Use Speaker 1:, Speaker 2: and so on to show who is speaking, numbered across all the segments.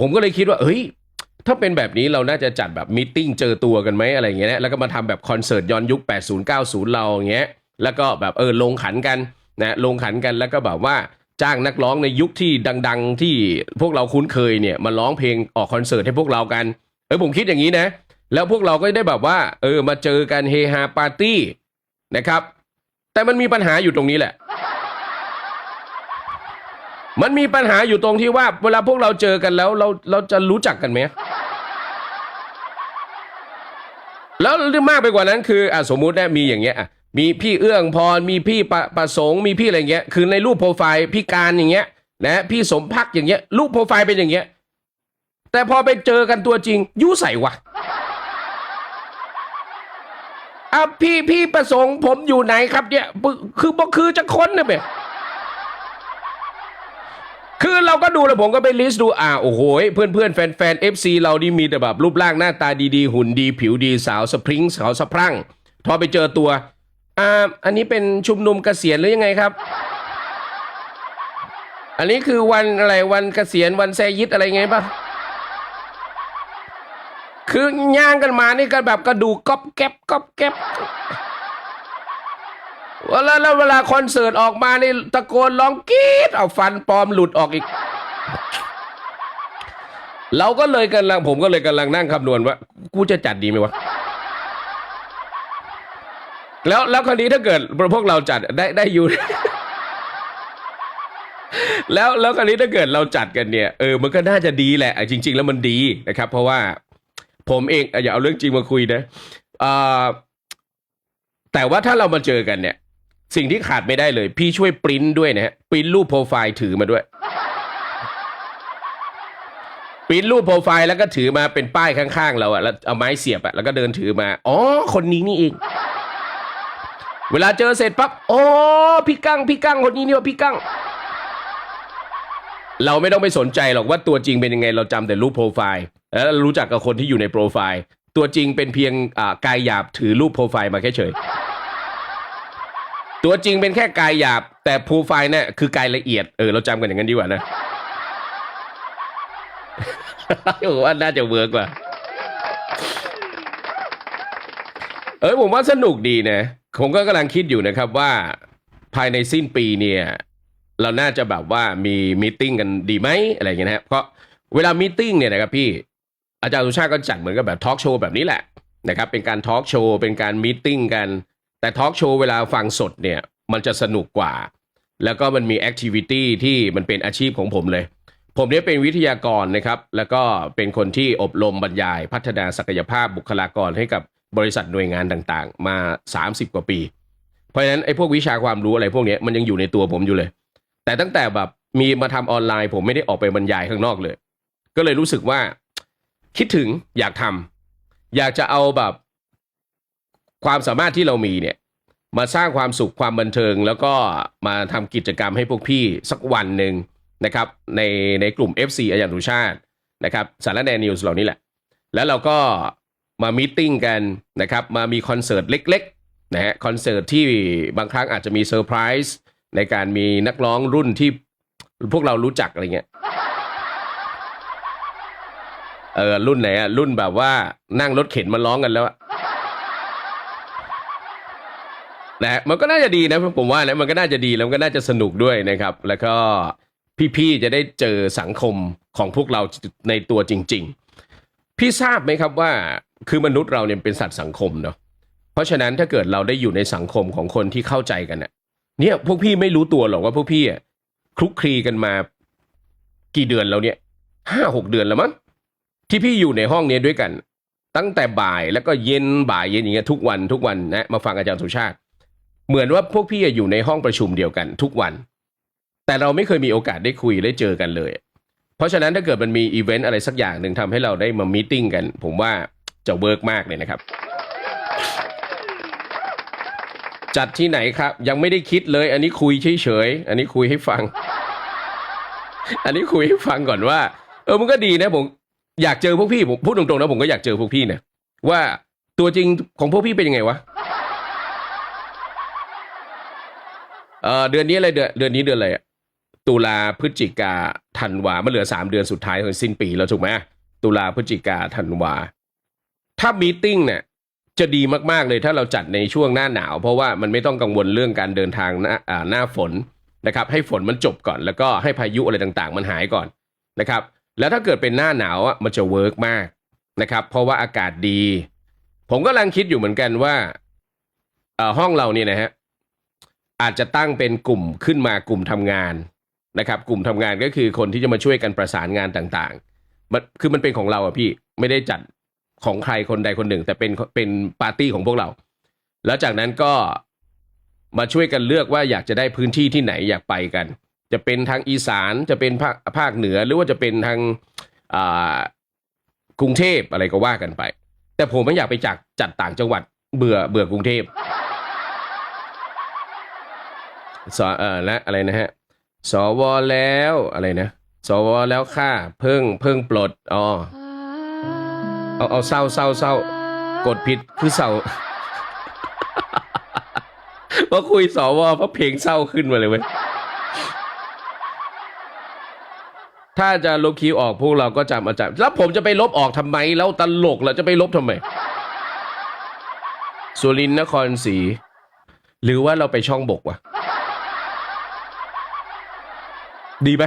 Speaker 1: ผมก็เลยคิดว่าเฮ้ยถ้าเป็นแบบนี้เราน่าจะจัดแบบมีตติ้งเจอตัวกันไหมอะไรอย่างเงี้ยนะแล้วก็มาทำแบบคอนเสิร์ตย้อนยุค 80 90 เราอย่างเงี้ยแล้วก็แบบเออลงขันกันนะลงขันกันแล้วก็แบบว่าจ้างนักร้องในยุคที่ดัง ๆ ที่พวกเราคุ้นเคยเนี่ยมาร้องเพลงออกคอนเสิร์ตให้พวกเรากันเออผมคิดอย่างนี้นะ แล้วพวกเราก็ได้แบบว่า เออมาเจอกันเฮฮาปาร์ตี้นะครับ แต่มันมีปัญหาอยู่ตรงนี้แหละ มันมีปัญหาอยู่ตรงที่ว่า เวลาพวกเราเจอกันแล้ว เราเราจะรู้จักกันไหมแล้วมากไปกว่านั้นคืออะสมมุตินะมีอย่างเงี้ยอะมีพี่เอื้องพรมีพี่ประประสงค์มีพี่อะไรเงี้ย คือในรูปโปรไฟล์พี่การอย่างเงี้ยนะพี่สมพักอย่างเงี้ย รูปโปรไฟล์เป็นอย่างเงี้ย แต่พอไปเจอกันตัวจริงยุ่ใส่วะอะพี่พี่ประสงค์ผมอยู่ไหนครับเนี่ยคือบอกคือจะค้นนะเบ คือเราก็ดูแล้วผมก็ไปลิสต์ดูอ่าโอ้โหเพื่อนเพื่อนแฟนแฟนเอฟซีเรานี่มีแต่แบบรูปร่างหน้าตาดีๆ หุ่นดีผิวดีสาวสปริงสาวสะพรั่งพอไปเจอตัวอ่าอันนี้เป็นชุมนุมเกษียณหรือยังไงครับ อันนี้คือวันอะไรวันเกษียณวันแซยิดอะไรไงปะคือย่างกันมานี่ก็แบบกระดูกก๊อบแก๊บก๊อบแก๊บ แล้วเวลาคอนเสิร์ตออกมานี่ตะโกนร้องกรี๊ดเอาฟันปลอมหลุดออกอีก เราก็เลยกำลังผมก็เลยกำลังนั่งคำนวณว่า กูจะจัดดีไหมวะแล้วแล้วคราวนี้ถ้าเกิดพวกเราจัดได้ได้อยู่ แล้วแล้วคราวนี้ถ้าเกิดเราจัดกันเนี่ยเออมันก็น่าจะดีแหละจริง ๆ แล้วมันดีนะครับ เพราะว่าผมเองอะอย่าเอาเรื่องจริงมาคุยนะอ่าแต่ว่าถ้าเรามาเจอกันเนี่ย สิ่งที่ขาดไม่ได้เลย พี่ช่วยปริ้นด้วยนะฮะปริ้นรูปโปรไฟล์ถือมาด้วยปริ้นรูปโปรไฟล์แล้วก็ถือมาเป็นป้ายข้างๆเราอะแล้วเอาไม้เสียบอะแล้วก็เดินถือมา อ๋อ คนนี้นี่เองเวลาเจอเสร็จปั๊บอ๋อพี่กั้งพี่กั้งคนนี้นี่ว่าพี่กั้งเราไม่ต้องไปสนใจหรอกว่าตัวจริงเป็นยังไงเราจำแต่รูปโปรไฟล์ แล้วรู้จักกับคนที่อยู่ในโปรไฟล์ ตัวจริงเป็นเพียงกายหยาบถือรูปโปรไฟล์มาแค่เฉย ตัวจริงเป็นแค่กายหยาบ แต่โปรไฟล์เนี่ยคือกายละเอียดเออเราจำกันอย่างนั้นดีกว่านะผมว่าน่าจะเวิร์กว่าเออผมว่าสนุกดีนะ ผมก็กำลังคิดอยู่นะครับว่าภายในสิ้นปีเนี่ย เราน่าจะแบบว่ามีมีติ้งกันดีไหมอะไรอย่างเงี้ยนะครับเพราะเวลามีติ้งเนี่ยนะครับพี่อาจารย์สุชาติก็จัดเหมือนกับแบบทอล์กโชว์แบบนี้แหละนะครับ เป็นการทอล์กโชว์เป็นการมีติ้งกัน แต่ทอล์กโชว์เวลาฟังสดเนี่ยมันจะสนุกกว่า แล้วก็มันมีแอคทิวิตี้ที่มันเป็นอาชีพของผมเลย ผมเนี่ยเป็นวิทยากรนะครับ แล้วก็เป็นคนที่อบรมบรรยายพัฒนาศักยภาพบุคลากรให้กับบริษัทหน่วยงานต่างๆ มา 30 กว่าปี เพราะฉะนั้นไอ้พวกวิชาความรู้อะไรพวกนี้มันยังอยู่ในตัวผมอยู่เลย แต่ตั้งแต่แบบมีมาทำออนไลน์ ผมไม่ได้ออกไปบรรยายข้างนอกเลย ก็เลยรู้สึกว่า คิดถึงอยากทำอยากจะเอาแบบ ความสามารถที่เรามีเนี่ยมาสร้างความสุขความบันเทิง แล้วก็มาทำกิจกรรมให้พวกพี่สักวันหนึ่งนะครับในในกลุ่ม FC อาจารย์สุชาตินะครับสารแนนิวส์เหล่านี้แหละ แล้วเราก็มามีตติ้งกันนะครับมามีคอนเสิร์ตเล็กๆนะฮะคอนเสิร์ตที่บางครั้งอาจจะมีเซอร์ไพรส์ในการมีนักร้องรุ่นที่พวกเรารู้จักอะไรเงี้ยเออรุ่นไหนอะรุ่นแบบว่านั่งรถเข็นมาร้องกันแล้วอะ นะมันก็น่าจะดีนะผมว่านะมันก็น่าจะดีแล้วมันก็น่าจะสนุกด้วยนะครับ แล้วก็พี่ๆจะได้เจอสังคมของพวกเราในตัวจริง ๆ พี่ทราบไหมครับว่าคือมนุษย์เราเนี่ยเป็นสัตว์สังคมเนาะเพราะฉะนั้นถ้าเกิดเราได้อยู่ในสังคมของคนที่เข้าใจกันเนี่ยเนี่ยพวกพี่ไม่รู้ตัวหรอกว่าพวกพี่อะคลุกคลีกันมากี่เดือนแล้วเนี่ยห้าหกเดือนแล้วมั้งที่พี่อยู่ในห้องเนี้ยด้วยกัน ตั้งแต่บ่ายแล้วก็เย็นบ่ายเย็นอย่างเงี้ยทุกวันทุกวันนะมาฟังอาจารย์สุชาติ เหมือนว่าพวกพี่อะอยู่ในห้องประชุมเดียวกันทุกวัน แต่เราไม่เคยมีโอกาสได้คุยได้เจอกันเลย เพราะฉะนั้นถ้าเกิดมันมีอีเวนต์อะไรสักอย่างหนึ่งทำให้เราได้มามีติ้งกัน ผมว่าจะเวิร์กมากเลยนะครับ จัดที่ไหนครับ ยังไม่ได้คิดเลย อันนี้คุยเฉยๆอันนี้คุยให้ฟัง อันนี้คุยให้ฟังก่อนว่า เออมันก็ดีนะผมอยากเจอพวกพี่ผมพูดตรงๆนะผมก็อยากเจอพวกพี่เนี่ยว่าตัวจริงของพวกพี่เป็นยังไงวะ ออเดือนนี้อะไรเดือนเดือนนี้เดือนอะไรตุลาพฤศจิกาธันวามันเหลือสามเดือนสุดท้ายของสิ้นปีแล้วถูกไหมตุลาพฤศจิกาธันวา ถ้ามีติ้งเนี่ยจะดีมาก ๆ เลยถ้าเราจัดในช่วงหน้าหนาว เพราะว่ามันไม่ต้องกังวลเรื่องการเดินทางหน้าหน้าฝนนะครับ ให้ฝนมันจบก่อน แล้วก็ให้พายุอะไรต่างๆ มันหายก่อนนะครับ แล้วถ้าเกิดเป็นหน้าหนาวอะมันจะเวิร์กมากนะครับ เพราะว่าอากาศดี ผมก็กำลังคิดอยู่เหมือนกันว่าห้องเราเนี่ยนะฮะ อาจจะตั้งเป็นกลุ่มขึ้นมากลุ่มทำงานนะครับกลุ่มทำงานก็คือคนที่จะมาช่วยกันประสานงานต่างๆมันคือมันเป็นของเราอะพี่ไม่ได้จัดของใครคนใดคนหนึ่ง แต่เป็นเป็นปาร์ตี้ของพวกเรา แล้วจากนั้นก็มาช่วยกันเลือกว่าอยากจะได้พื้นที่ที่ไหนอยากไปกัน จะเป็นทางอีสานจะเป็นภาคภาคเหนือหรือว่าจะเป็นทางอ่ากรุงเทพอะไรก็ว่ากันไป แต่ผมไม่อยากไปจัดจัดต่างจังหวัดเบื่อเบื่อกรุงเทพ สเออและอะไรนะฮะสวแล้วอะไรนะสวแล้วค่าเพิ่งเพิ่งปลดอ๋อเอาเอาเศร้าเศร้าเศร้ากดผิดคือเศร้าพอคุยสวเพราะเพลงเศร้าขึ้นมาเลยเว้ยถ้าจะลบคิวออกพวกเราก็จำอาจารย์แล้วผมจะไปลบออกทำไม แล้วตลกแล้วจะไปลบทำไมสุรินทร์นครศรีหรือว่าเราไปช่องบกวะ ดีไหม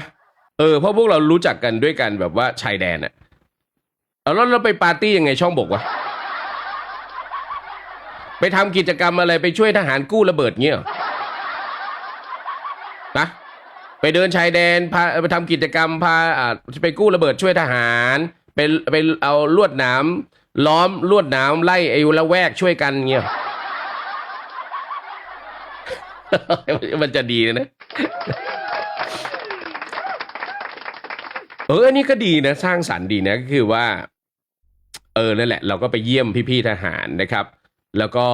Speaker 1: เออเพราะพวกเรารู้จักกันด้วยกันแบบว่าชายแดนอะเอาแล้วเราไปปาร์ตี้ยังไงช่องบกวะไปทำกิจกรรมอะไรไปช่วยทหารกู้ระเบิดเงี้ยนะไปเดินชายแดนพาไปทำกิจกรรมพาอ่าไปกู้ระเบิดช่วยทหารไปไปเอาลวดหนามล้อมลวดหนามไล่ไอ้ละแวกช่วยกันเงี้ยมันจะดีนะ เอออันนี้ก็ดีนะ สร้างสรรค์ดีนะก็คือว่า เออนั่นแหละ เราก็ไปเยี่ยมพี่ๆทหารนะครับ แล้วก็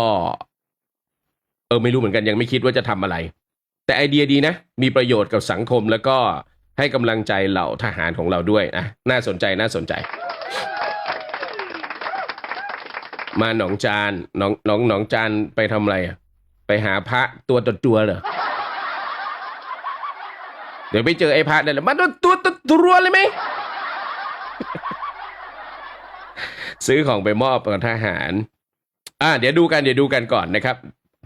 Speaker 1: เออไม่รู้เหมือนกันยังไม่คิดว่าจะทำอะไร แต่ไอเดียดีนะ มีประโยชน์กับสังคมแล้วก็ให้กำลังใจเหล่าทหารของเราด้วยนะน่าสนใจน่าสนใจ มาหนองจานหนองหนองหนองจานไปทำอะไรอะไปหาพระตัวตัวเหรอ เดี๋ยวไปเจอไอ้พระนั่นแหละมันตัวตัวตัวตัวเลยไหมซื้อของไปมอบกับทหาร อ่า เดี๋ยวดูกันเดี๋ยวดูกันก่อนนะครับ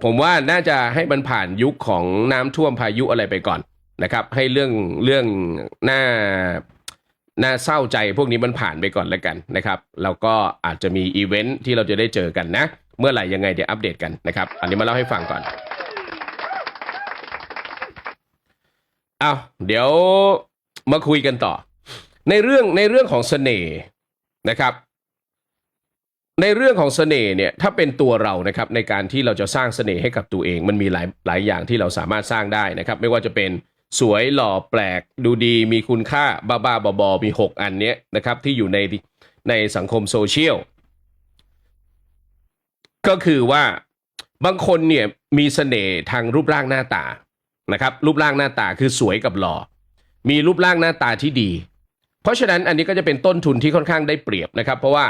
Speaker 1: ผมว่าน่าจะให้มันผ่านยุคของน้ำท่วมพายุอะไรไปก่อนนะครับ ให้เรื่องเรื่องหน่าน่าเศร้าใจพวกนี้มันผ่านไปก่อนแล้วกันนะครับแล้วก็อาจจะมีอีเวนท์ที่เราจะได้เจอกันนะ เมื่อไหร่ยังไงเดี๋ยวอัปเดตกันนะครับ อันนี้มาเล่าให้ฟังก่อน อ้าวเดี๋ยวมาคุยกันต่อ ในเรื่องในเรื่องของเสน่ห์นะครับ ในเรื่องของเสน่ห์เนี่ยถ้าเป็นตัวเรานะครับในการที่เราจะสร้างเสน่ห์ให้กับตัวเอง มันมีหลายหลายอย่างที่เราสามารถสร้างได้นะครับ ไม่ว่าจะเป็นสวยหล่อแปลกดูดีมีคุณค่าบ้าบ้าๆบอมี 6 อันเนี้ยนะครับที่อยู่ในในสังคมโซเชียลก็คือว่าบางคนเนี่ยมีเสน่ห์ทางรูปร่างหน้าตา นะครับรูปร่างหน้าตาคือสวยกับหล่อ มีรูปร่างหน้าตาที่ดี เพราะฉะนั้นอันนี้ก็จะเป็นต้นทุนที่ค่อนข้างได้เปรียบนะครับ เพราะว่า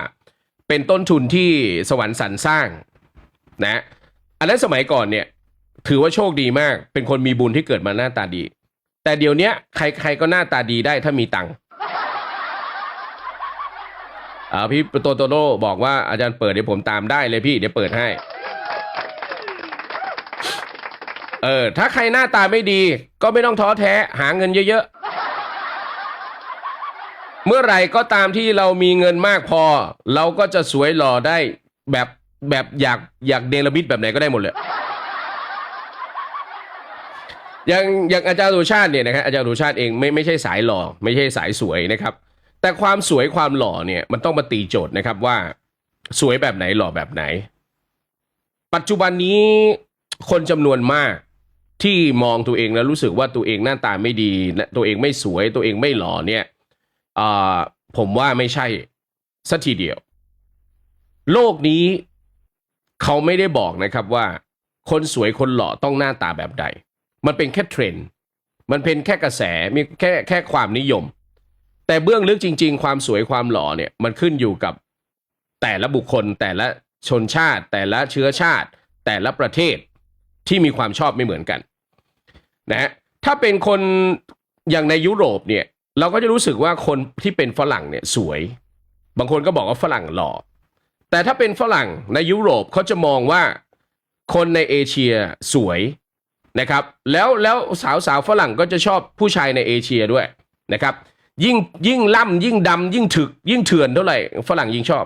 Speaker 1: เป็นต้นทุนที่สวรรค์สรรสร้างนะอันนั้นสมัยก่อนเนี่ยถือว่าโชคดีมาก เป็นคนมีบุญที่เกิดมาหน้าตาดี แต่เดี๋ยวนี้ใครใครก็หน้าตาดีได้ถ้ามีตังค์อ่าพี่โตโตโน่บอกว่าอาจารย์เปิดเดี๋ยวผมตามได้เลยพี่เดี๋ยวเปิดให้ เออ ถ้าใครหน้าตาไม่ดี ก็ไม่ต้องท้อแท้ หาเงินเยอะๆ เมื่อไหร่ก็ตามที่เรามีเงินมากพอ เราก็จะสวยหล่อได้แบบแบบอยากอยากเดลมิดแบบไหนก็ได้หมดเลยอย่างอย่างอาจารย์สุชาติเนี่ยนะครับอาจารย์สุชาติเองไม่ไม่ใช่สายหล่อ ไม่ใช่สายสวยนะครับ แต่ความสวยความหล่อเนี่ยมันต้องมาตีโจทย์นะครับว่า สวยแบบไหนหล่อแบบไหน ปัจจุบันนี้คนจำนวนมาก ที่มองตัวเองแล้วรู้สึกว่าตัวเองหน้าตาไม่ดีและตัวเองไม่สวยตัวเองไม่หล่อเนี่ยผมว่าไม่ใช่สัทีเดียว โลกนี้เขาไม่ได้บอกนะครับว่า คนสวยคนหล่อต้องหน้าตาแบบใด มันเป็นแค่เทรนด์มันเป็นแค่กระแสมีแค่แค่ความนิยม แต่เบื้องลึกจริง ๆ ความสวยความหล่อเนี่ยมันขึ้นอยู่กับแต่ละบุคคลแต่ละชนชาติ แต่ละเชื้อชาติ แต่ละประเทศที่มีความชอบไม่เหมือนกัน นะฮะถ้าเป็นคนอย่างในยุโรปเนี่ย เราก็จะรู้สึกว่าคนที่เป็นฝรั่งเนี่ยสวย บางคนก็บอกว่าฝรั่งหล่อแต่ถ้าเป็นฝรั่งในยุโรปเขาจะมองว่าคนในเอเชียสวยนะครับ แล้วแล้วสาวสาวฝรั่งก็จะชอบผู้ชายในเอเชียด้วยนะครับ ยิ่งยิ่งล่ำยิ่งดำยิ่งถึก ยิ่งเถื่อนเท่าไหร่ฝรั่งยิ่งชอบ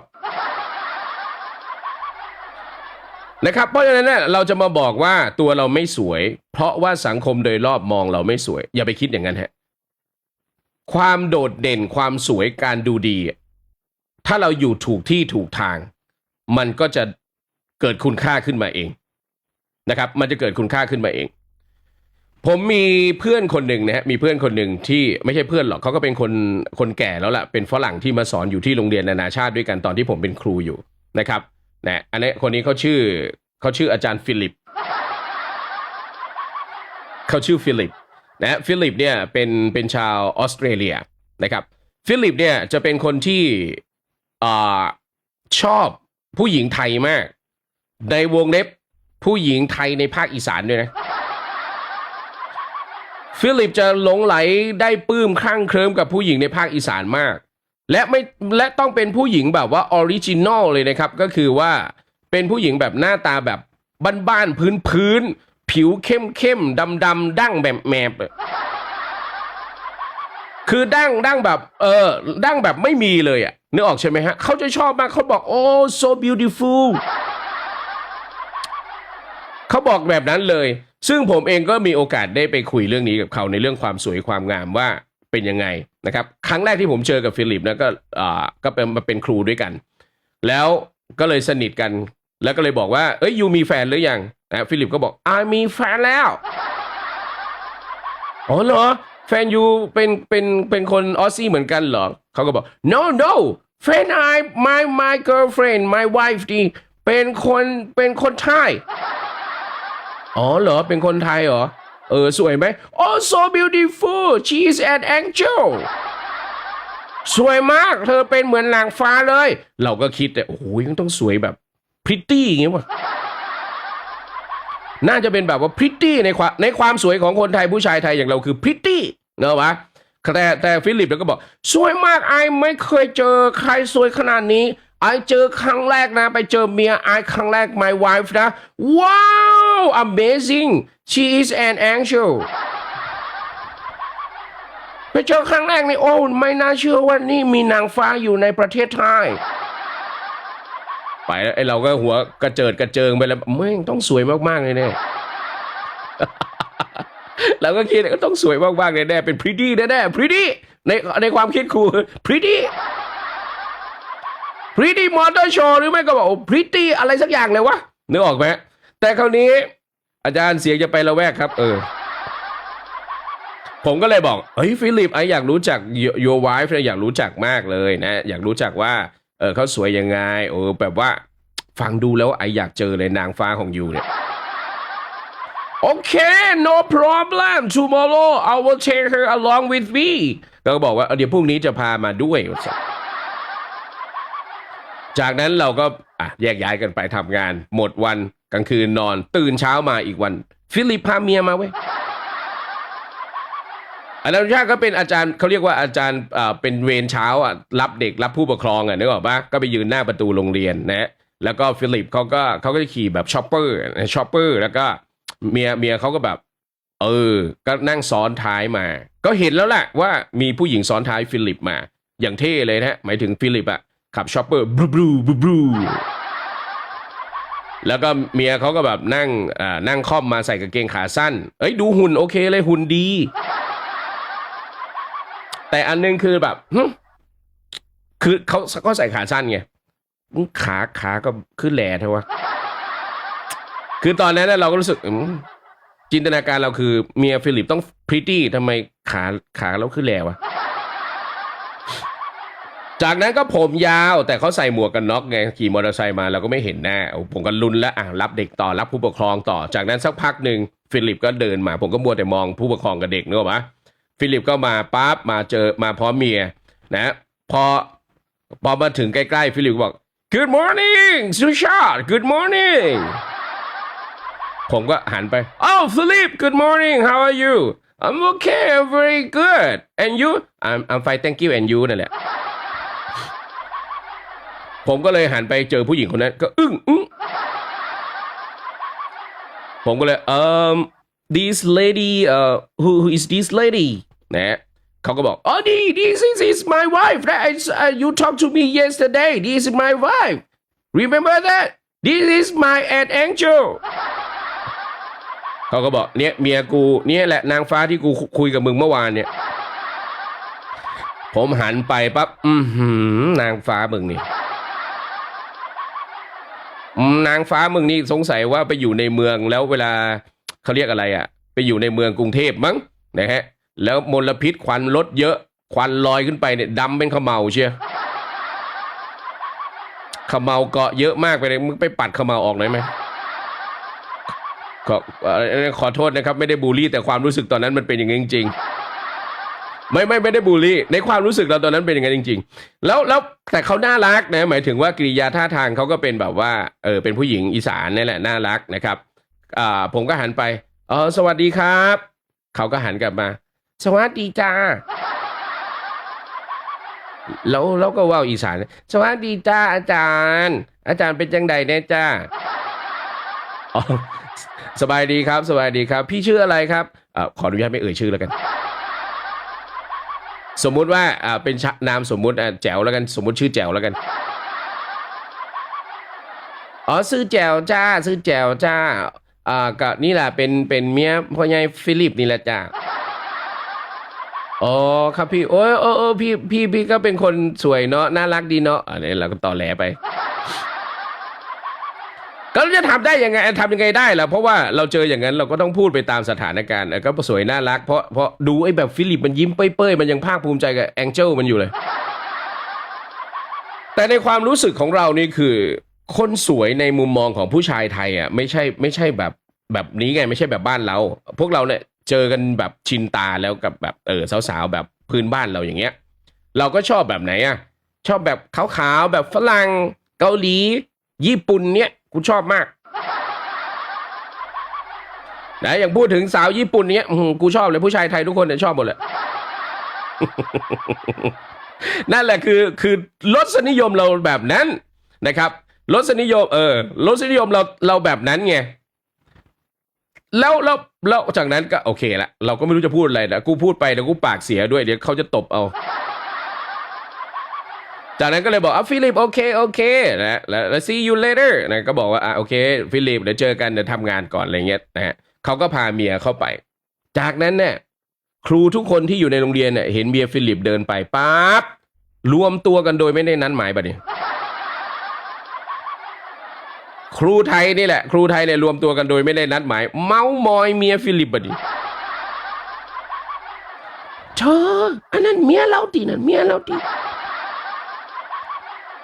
Speaker 1: นะครับเพราะฉะนั้นเนี่ยเราจะมาบอกว่าตัวเราไม่สวย เพราะว่าสังคมโดยรอบมองเราไม่สวย อย่าไปคิดอย่างนั้นฮะความโดดเด่นความสวยการดูดี ถ้าเราอยู่ถูกที่ถูกทาง มันก็จะเกิดคุณค่าขึ้นมาเองนะครับ มันจะเกิดคุณค่าขึ้นมาเอง ผมมีเพื่อนคนหนึ่งนะฮะมีเพื่อนคนหนึ่งที่ไม่ใช่เพื่อนหรอกเขาก็เป็นคนคนแก่แล้วล่ะเป็นฝรั่งที่มาสอนอยู่ที่โรงเรียนนานาชาติด้วยกันตอนที่ผมเป็นครูอยู่นะครับ นะอันนี้คนนี้เขาชื่อเขาชื่ออาจารย์ฟิลิปเขาชื่อฟิลิปนะฟิลิปเนี่ยเป็นเป็นชาวออสเตรเลียนะครับฟิลิปเนี่ยจะเป็นคนที่อ่าชอบผู้หญิงไทยมาก ในวงเล็บผู้หญิงไทยในภาคอีสานด้วยนะฟิลิปจะหลงไหลได้ปลื้มคลั่งเคลิ้มกับผู้หญิงในภาคอีสานมาก และไม่และต้องเป็นผู้หญิงแบบว่าออริจินอลเลยนะครับ ก็คือว่าเป็นผู้หญิงแบบหน้าตาแบบบ้านๆพื้นๆผิวเข้มเข้มดำดำๆดั้งแบบแมบคือดั้งดั้งแบบ เออดั้งแบบไม่มีเลยอะนึกออกใช่ไหมฮะเขาจะชอบมากเขาบอกโอ้ so beautiful เขาบอกแบบนั้นเลย ซึ่งผมเองก็มีโอกาสได้ไปคุยเรื่องนี้กับเขาในเรื่องความสวยความงามว่า เป็นยังไงนะครับครั้งแรกที่ผมเจอกับฟิลิปนะก็อ่าก็เป็นมาเป็นครูด้วยกัน แล้วก็เลยสนิทกัน แล้วก็เลยบอกว่าเอ้ยยูมีแฟนหรือยังนะฟิลิปก็บอกอ่ามีแฟนแล้วอ๋อเหรอแฟนยูเป็นเป็นเป็นคนออสซี่เหมือนกันเหรอเขาก็บอก no no แฟนไอ my my girlfriend my wife ดีเป็นคนเป็นคนไทย อ๋อเหรอเป็นคนไทยเหรอ เออ สวยไหม oh so beautiful she is an angel สวยมาก เธอเป็นเหมือนนางฟ้าเลย เราก็คิดแต่ โอ้โหยังต้องสวยแบบพริตตี้อย่างเงี้ยวะน่าจะเป็นแบบว่าพริตตี้ในความในความสวยของคนไทยผู้ชายไทยอย่างเราคือพริตตี้เนอะวะแต่แต่ฟิลิปแล้วก็บอก สวยมากไอไม่เคยเจอใครสวยขนาดนี้ ไอเจอครั้งแรกนะ ไปเจอเมียไอครั้งแรก my wife นะ ว้าว amazing she is an angel ไปเจอครั้งแรกนี่โอ้ ไม่น่าเชื่อว่านี่มีนางฟ้าอยู่ในประเทศไทย ไปแล้วไอเราก็หัวกระเจิดกระเจิงไปแล้วไม่งต้องสวยมาก ๆ เลยเนี่ยเราก็คิดก็ต้องสวยมากๆเลยแน่เป็นพรีดี้แน่ๆพรีดี้ในในความคิดครูพรีดี้ พรีดี้มอเตอร์โชว์หรือไม่ก็บอกพรีตี้อะไรสักอย่างเลยวะนึกออกไหมแต่คราวนี้ อาจารย์เสียงจะไประแวกครับ เออ ผมก็เลยบอกเฮ้ยฟิลิปไออยากรู้จัก your wife เนี่ยอยากรู้จักมากเลยนะ อยากรู้จักว่า เออเขาสวยยังไงเออแบบว่า ฟังดูแล้วไออยากเจอเลยนางฟ้าของยูเนี่ยโอเค no problem tomorrow I will take her along with me ก็บอกว่าเดี๋ยวพรุ่งนี้จะพามาด้วย จากนั้นเราก็อะแยกย้ายกันไปทำงาน หมดวันกลางคืนนอน ตื่นเช้ามาอีกวัน ฟิลิปพาเมียมาเว้ยอาจารย์ชาติก็เป็นอาจารย์เขาเรียกว่าอาจารย์เป็นเวรเช้าอะรับเด็กรับผู้ปกครองอะนึกออกปะก็ไปยืนหน้าประตูโรงเรียนนะแล้วก็ฟิลิปเขาก็เขาก็จะขี่แบบชอปเปอร์ชอปเปอร์แล้วก็เมียเมียเขาก็แบบ เออ ก็นั่งซ้อนท้ายมา ก็เห็นแล้วแหละว่ามีผู้หญิงซ้อนท้ายฟิลิปมา อย่างเท่เลยนะฮะหมายถึงฟิลิปอะ ขับช็อปเปอร์บลูบลูบลูบลูแล้วก็เมียเขาก็แบบนั่งอ่านั่งค่อมมาใส่กางเกงขาสั้น เอ้ยดูหุ่นโอเคเลยหุ่นดี แต่อันนึงคือแบบคือเขาก็ใส่ขาสั้นไงขาขาก็ขึ้นแหล่เทวะคือตอนนั้นเราก็รู้สึกจินตนาการเราคือเมียฟิลิปต้องพริตตี้ทำไมขาขาเราขึ้นแหล่วะ จากนั้นก็ผมยาวแต่เขาใส่หมวกกันน็อกไงขี่มอเตอร์ไซค์มาเราก็ไม่เห็นหน้าผมก็ลุ้นแล้วอะรับเด็กต่อรับผู้ปกครองต่อ จากนั้นสักพักหนึ่งฟิลิปก็เดินมา ผมก็มัวแต่มองผู้ปกครองกับเด็กนึกออกปะฟิลิปก็มาปั๊บมาเจอมาพร้อมเมียนะพอพอมาถึงใกล้ๆ ฟิลิปก็บอก Good morning สุชาติ Good morning ผมก็หันไป Oh Philip Good morning How are you I'm okay I'm very good and you I'm I'm fine thank you and you นั่นแหละ ผมก็เลยหันไปเจอผู้หญิงคนนั้น ก็อึ้งอึ้งผมก็เลย um this lady uh who who is this lady นะเขาก็บอก oh this this is, is my wife that I, uh, you talked to me yesterday this is my wife remember that this is my aunt angel เขาก็บอกเนี่ยเมียกูเนี่ยแหละนางฟ้าที่กูคุยกับมึงเมื่อวานเนี่ยผมหันไปปั๊บ อือหือนางฟ้ามึงนี่อืม นางฟ้ามึงนี่สงสัยว่าไปอยู่ในเมืองแล้วเวลาเขาเรียกอะไรอะไปอยู่ในเมืองกรุงเทพมั้งนะฮะแล้วมลพิษควันรถเยอะควันลอยขึ้นไปเนี่ยดำเป็นขมเหลาเชียวขมเหลาเกาะเยอะมากไปเลยมึงไปปัดขมเหลาออกหน่อยไหมขอเอ่อขอโทษนะครับ ไม่ได้บูลลี่แต่ความรู้สึกตอนนั้นมันเป็นอย่างนี้จริงๆ ไม่ไม่ไม่ได้บูลลี่ ในความรู้สึกเราตอนนั้นเป็นอย่างนั้นจริง ๆ แล้วแล้วแต่เขาน่ารักนะ หมายถึงว่ากิริยาท่าทางเขาก็เป็นแบบว่าเออเป็นผู้หญิงอีสานนี่แหละน่ารักนะครับอ่าผมก็หันไปเออสวัสดีครับ เขาก็หันกลับมา สวัสดีจ้าแล้วแล้วก็ว่าอีสาน สวัสดีจ้าอาจารย์ อาจารย์เป็นจังใดแน่จ้าสบายดีครับ สบายดีครับ พี่ชื่ออะไรครับอขออนุญาตไม่เอ่ยชื่อแล้วกัน สมมุติว่าอ่าเป็นชะนามสมมุติอ่าแจ๋วแล้วกันสมมุติชื่อแจ๋วแล้วกันอ๋อซื้อแจ๋วจ้าซื้อแจ๋วจ้าอ่าก็นี่แหละเป็นเป็นเมียพ่อใหญ่ฟิลิปนี่แหละจ้าอ๋อครับพี่โอ้ยโอ้โอ้พี่พี่พี่ก็เป็นคนสวยเนาะน่ารักดีเนาะอันนี้เราก็ต่อแหลไป ก็จะทำได้ยังไงทำยังไงได้ล่ะเพราะว่าเราเจออย่างนั้นเราก็ต้องพูดไปตามสถานการณ์ก็สวยน่ารักเพราะเพราะดูไอ้แบบฟิลิปมันยิ้มเป้ยๆมันยังภาคภูมิใจกับแองเจิลมันอยู่เลย แต่ในความรู้สึกของเรานี่คือ คนสวยในมุมมองของผู้ชายไทยอะไม่ใช่ไม่ใช่แบบแบบนี้ไงไม่ใช่แบบบ้านเรา พวกเราเนี่ยเจอกันแบบชินตาแล้วกับแบบเออสาวๆแบบพื้นบ้านเราอย่างเงี้ย เราก็ชอบแบบไหนอะชอบแบบขาวๆแบบฝรั่งเกาหลี ญี่ปุ่นเนี่ย กูชอบมากนะอย่างพูดถึงสาวญี่ปุ่นเนี้ยกูชอบเลยผู้ชายไทยทุกคนเนี่ยชอบหมดเลยนั่นแหละคือคือรสนิยมเราแบบนั้นนะครับรสนิยม เออรสนิยมเราเราแบบนั้นไงแล้วแล้วแล้วจากนั้นก็โอเคละเราก็ไม่รู้จะพูดอะไรนะกูพูดไปเดี๋ยวกูปากเสียด้วยเดี๋ยวเขาจะตบเอา จากนั้นก็เลยบอกอะฟิลิปโอเคโอเคนะแล้วแล้ว see you later นะก็บอกว่าอะโอเคฟิลิปเดี๋ยวเจอกันเดี๋ยวทำงานก่อนอะไรเงี้ยนะฮะเขาก็พาเมียเข้าไป จากนั้นเนี่ยครูทุกคนที่อยู่ในโรงเรียนเนี่ยเห็นเมียฟิลิปเดินไปปั๊บรวมตัวกันโดยไม่ได้นัดหมายบัดนี้ครูไทยนี่แหละ ครูไทยเนี่ยรวมตัวกันโดยไม่ได้นัดหมาย เมามอยเมียฟิลิปบัดนี้เธออันนั้นเมียเราตีนั่นเมียเราตี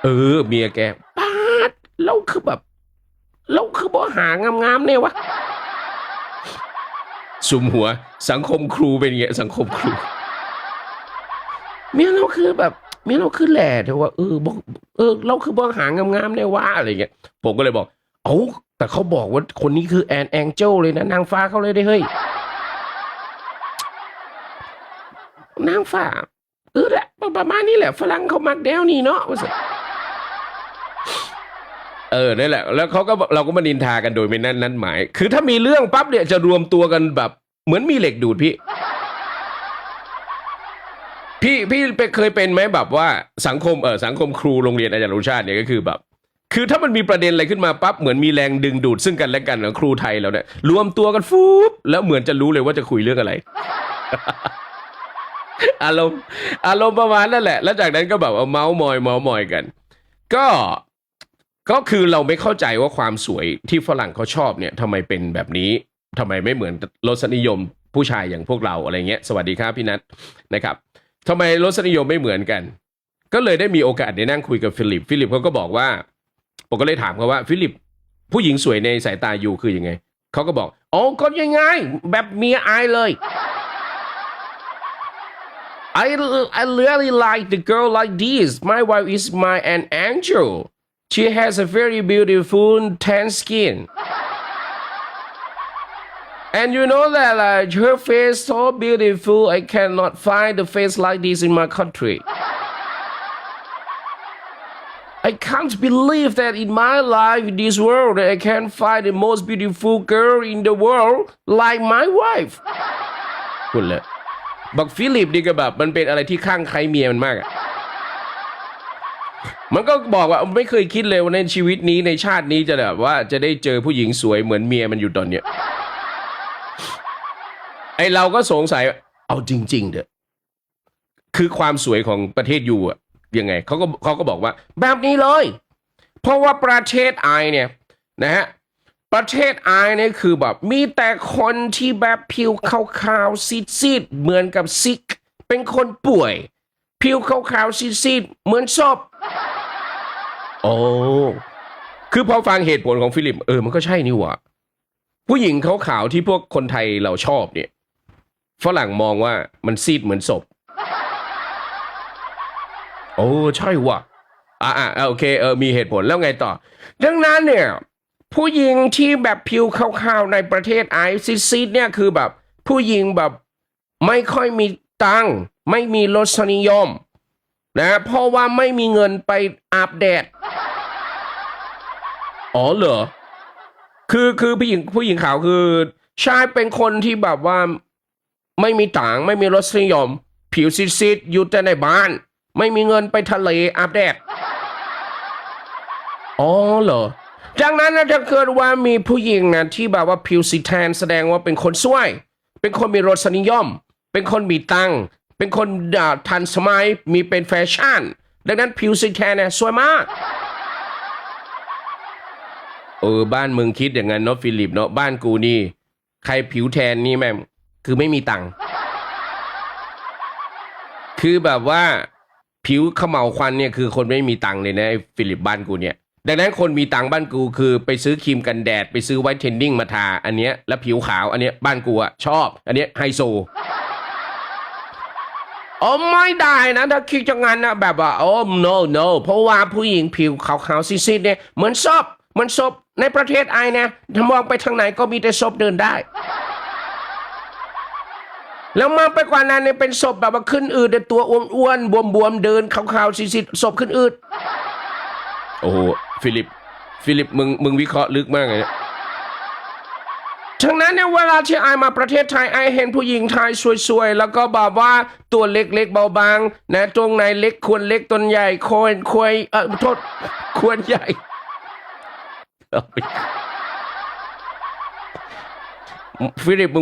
Speaker 1: เออ เมียแกปาดเราคือแบบ เราคือบ่หางามๆเนี่ยวะสุมหัว สังคมครูเป็นอย่างเงี้ยสังคมครู เมียเราคือแบบ เมียเราคือแหล่แต่ว่าเออบอกเออ เราคือบ่หางามๆเนี่ยวะอะไรเงี้ยผมก็เลยบอก เอ้าแต่เขาบอกว่าคนนี้คือแอนแองเจลเลยนะนางฟ้าเขาเลยได้เฮ้ยนางฟ้าเออแหละประมาณนี้แหละ ฝรั่งเขามักแนวนี้เนาะว่าสิ เออนั่นแหละแล้วเขาก็เราก็มานินทากันโดยไม่นั่นนั่นหมาย คือถ้ามีเรื่องปั๊บเนี่ยจะรวมตัวกันแบบ เหมือนมีเหล็กดูดพี่ พี่พี่ไปเคยเป็นไหมแบบว่าสังคมเออสังคมครูโรงเรียนอาจารย์รุชาติเนี่ยก็คือแบบ คือถ้ามันมีประเด็นอะไรขึ้นมาปั๊บเหมือนมีแรงดึงดูดซึ่งกันและกันของครูไทยแล้วเนี่ยรวมตัวกันฟูบแล้วเหมือนจะรู้เลยว่าจะคุยเรื่องอะไรอารมณ์อารมณ์ประมาณนั่นแหละ แล้วจากนั้นก็แบบเอาเมาส์มอยเมาส์มอยกัน ก็ ก็คือเราไม่เข้าใจว่าความสวยที่ฝรั่งเขาชอบเนี่ยทำไมเป็นแบบนี้ทำไมไม่เหมือนรสนิยมผู้ชายอย่างพวกเราอะไรเงี้ย สวัสดีครับพี่นัทนะครับทำไมรสนิยมไม่เหมือนกัน ก็เลยได้มีโอกาสได้นั่งคุยกับฟิลิป ฟิลิปเขาก็บอกว่า ผมก็เลยถามเขาว่าฟิลิปผู้หญิงสวยในสายตาอยู่คือยังไง เขาก็บอกอ๋อก็ยังไงแบบเมียอายเลย I I really like the girl like this. My wife is my an angel. She has a very beautiful tan skin. and you know that like her face so beautiful I cannot find the face like this in my country I can't believe that in my life in this world I can find the most beautiful girl in the world like my wife คุณเลยบอกฟิลิปนี่ก็แบบมันเป็นอะไรที่ข้างใครเมียมันมากอะ มันก็บอกว่าไม่เคยคิดเลยว่าในชีวิตนี้ในชาตินี้จะแบบว่าจะได้เจอผู้หญิงสวยเหมือนเมียมันอยู่ตอนเนี้ยไอเราก็สงสัยว่าเอาจริง ๆเด้อคือความสวยของประเทศยูอะยังไงเขาก็เขาก็บอกว่า แบบนี้เลย เพราะว่าประเทศไอเนี่ยนะฮะประเทศไอเนี่ยคือแบบ มีแต่คนที่แบบผิวขาวๆซีดๆเหมือนกับซิก เป็นคนป่วย ผิวขาวๆซีดๆเหมือนศพ โอ้คือพอฟังเหตุผลของฟิลิป เออมันก็ใช่นี่หว่าผู้หญิงขาวๆที่พวกคนไทยเราชอบเนี่ยฝรั่งมองว่ามันซีดเหมือนศพ โอ้ใช่ว่ะอ่าอ่าโอเคเออมีเหตุผลแล้วไงต่อ ดังนั้นเนี่ย ผู้หญิงที่แบบผิวขาวๆในประเทศไอซิซิดเนี่ยคือแบบ ผู้หญิงแบบไม่ค่อยมีตังค์ไม่มีรสนิยม นะเพราะว่าไม่มีเงินไปอาบแดด อ๋อเหรอ คือคือผู้หญิงผู้หญิงขาวคือชายเป็นคนที่แบบว่า ไม่มีตังค์ไม่มีรสนิยม ผิวซีดๆอยู่แต่ในบ้าน ไม่มีเงินไปทะเลอาบแดด อ๋อเหรอจากนั้นนะถ้าเกิดว่ามีผู้หญิงนะที่แบบว่าผิวสีแทนแสดงว่าเป็นคนสวย เป็นคนมีรสนิยม เป็นคนมีตัง เป็นคนทันสมัยมีเป็นแฟชั่น ดังนั้นผิวสีแทนเนี่ยสวยมากเออบ้านมึงคิดอย่างนั้นเนาะฟิลิปเนาะบ้านกูนี่ ใครผิวแทนนี่แม่งคือไม่มีตังค์คือแบบว่าผิวเขมเหลาควันเนี่ยคือคนไม่มีตังค์เลยนะฟิลิปบ้านกูเนี่ยดังนั้นคนมีตังค์บ้านกูคือไปซื้อครีมกันแดด ไปซื้อไวท์เทนนิ่งมาทา อันเนี้ยแล้วผิวขาวอันเนี้ยบ้านกูอะชอบ อันเนี้ยไฮโซ โอ๋อไม่ได้นะถ้าคิดอย่างนั้นนะแบบว่าโอ้ no no เพราะว่าผู้หญิงผิวขาวๆซีดๆเนี่ยเหมือนศพเหมันศพในประเทศไอเนี่ยถ้ามองไปทางไหนก็มีแต่ศพเดินได้ แล้วมากไปกว่านั้นเนี่ยเป็นศพแบบว่าขึ้นอืดแต่ตัวอ้วนๆบวมๆเดินขาวๆซีดๆศพขึ้นอืดโอ้โหฟิลิป ฟิลิปมึงมึงวิเคราะห์ลึกมากเลย ฉะนั้นเนี่ยเวลาที่ไอมาประเทศไทยไอเห็นผู้หญิงไทยสวยๆ แล้วก็แบบว่าตัวเล็กๆเบาบางนะตรงไหนเล็กควรเล็กตนใหญ่ควรควรเออโทษควรใหญ่เฟิลิปมึง